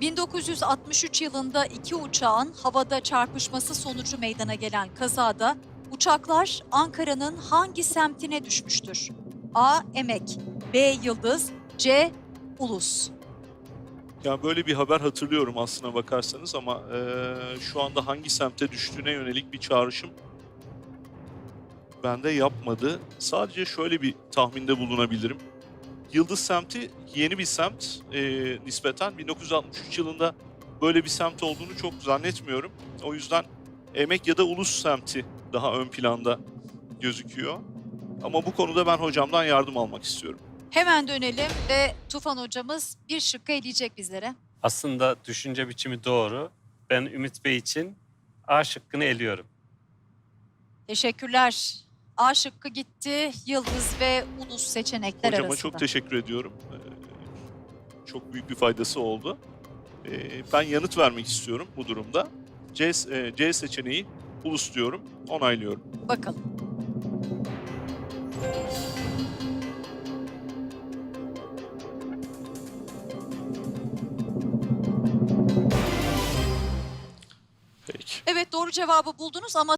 1963 yılında iki uçağın havada çarpışması sonucu meydana gelen kazada uçaklar Ankara'nın hangi semtine düşmüştür? A. Emek B. Yıldız C. Ulus Yani böyle bir haber hatırlıyorum aslına bakarsanız ama eee, şu anda hangi semte düştüğüne yönelik bir çağrışım bende yapmadı. Sadece şöyle bir tahminde bulunabilirim. Yıldız semti yeni bir semt eee, nispeten 1963 yılında böyle bir semt olduğunu çok zannetmiyorum. O yüzden Emek ya da Ulus semti daha ön planda gözüküyor. Ama bu konuda ben hocamdan yardım almak istiyorum. Hemen dönelim ve Tufan hocamız bir şıkkı eleyecek bizlere. Aslında düşünce biçimi doğru. Ben Ümit Bey için A şıkkını eliyorum. Teşekkürler. A şıkkı gitti. Yıldız ve Ulus seçenekler Hocama arasında. çok teşekkür ediyorum. Ee, çok büyük bir faydası oldu. Ee, ben yanıt vermek istiyorum bu durumda. C, e, C seçeneği ulus diyorum, onaylıyorum. Bakalım. Peki. Evet doğru cevabı buldunuz ama